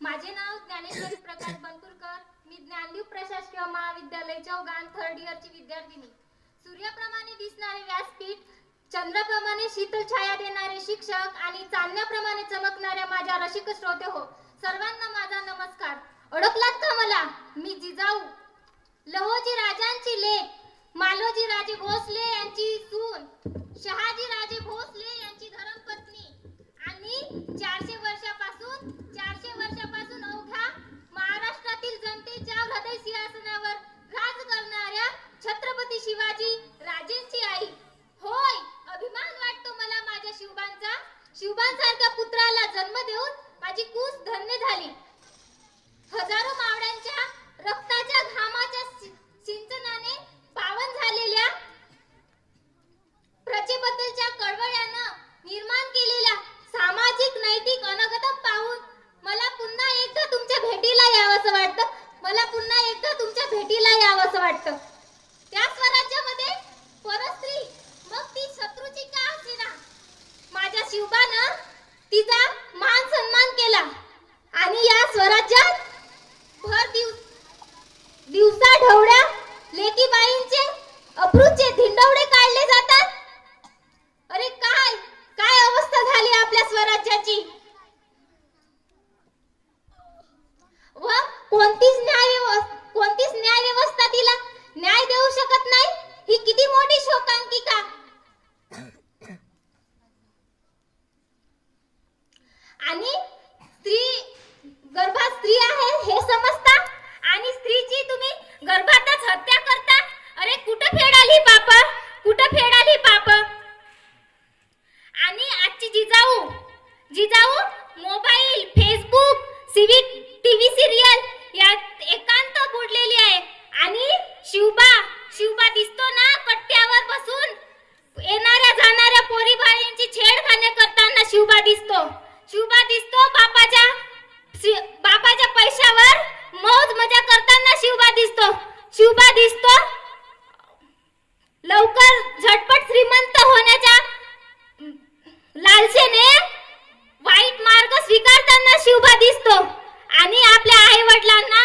माझे नाव ज्ञानेश्वरी प्रकाश बनकुरकर. मी ज्ञानदीप प्रशासकीय महाविद्यालय चौगान थर्ड इयरची विद्यार्थिनी. सूर्याप्रमाणे दिसणारे व्यासपीठ चंद्राप्रमाणे शीतल छाया देणारे शिक्षक आणि चांदण्याप्रमाणे चमकणाऱ्या माझ्या रसिक श्रोते हो. सर्वांना माझा नमस्कार. ओळखलात का मला? मी जिजाऊ. लहोजी राजांची लेख मालोजी राजे भोसले यांची सून शहाजी राजे भोसले यांची धर्मपत्नी आणि चारशे वर्षापासून चारशे वर्षापासून अवघ्या महाराष्ट्रातील जनतेच्या हृदय सिंहासनावर राज करणाऱ्या छत्रपती शिवाजी राजेंची आई होय अभिमान वाटतो मला माझ्या शिवबांचा शिवबांसारख्या पुत्राला जन्म देऊन माझी कूस धन्य झाली. हजारो मावळ्यांच्या रक्ताच्या घामाच्या सिंचनाने पावन झालेल्या प्रजेबद्दलच्या कळवळ्यानं निर्माण केलेल्या सामाजिक नैतिक अनगतम पाहून मला पुन्हा एकदा तुमच्या भेटीला यावंसं वाटतं. मला पुन्हा एकदा तुमच्या भेटीला यावंसं वाटतं. Jijau mobile Facebook civic TV serial शकतो आणि आपल्या आई वडिलांना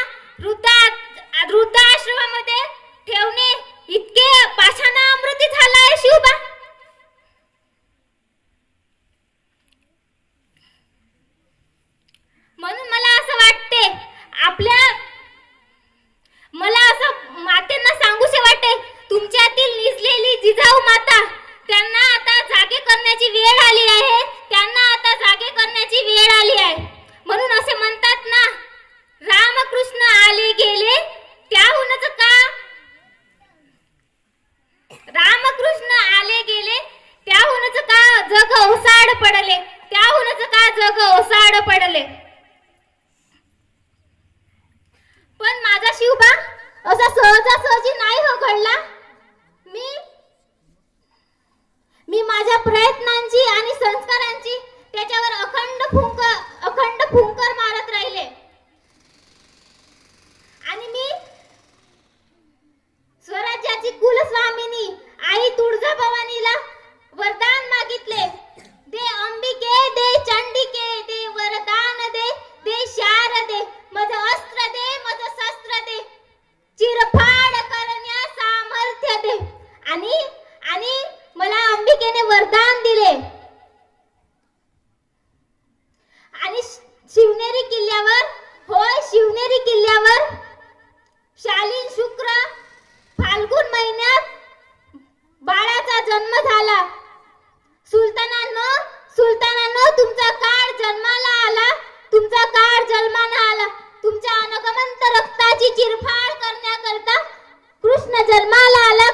ओसाड पडले. त्याहूनच का जग ओसाड पडले? पण माझा शिवबा असा सहजासहजी नाही हो घडला. मी मी माझ्या प्रयत्नांची आणि संस्कारांची त्याच्यावर अखंड फुंक आणि मला अंबिकेने वरदान दिले. आणि शिवनेरी किल्ल्यावर होय शिवनेरी किल्ल्यावर शालीन शुक्र फाल्गुन महिन्यात बाळाचा जन्म झाला. सुलतानानं सुलतानानं तुमचा काळ जन्माला आला. तुमचा काळ जन्माला आला. तुमच्या अनगमंत रक्ताची चिरफाड करण्याकरता कृष्ण जन्माला आला.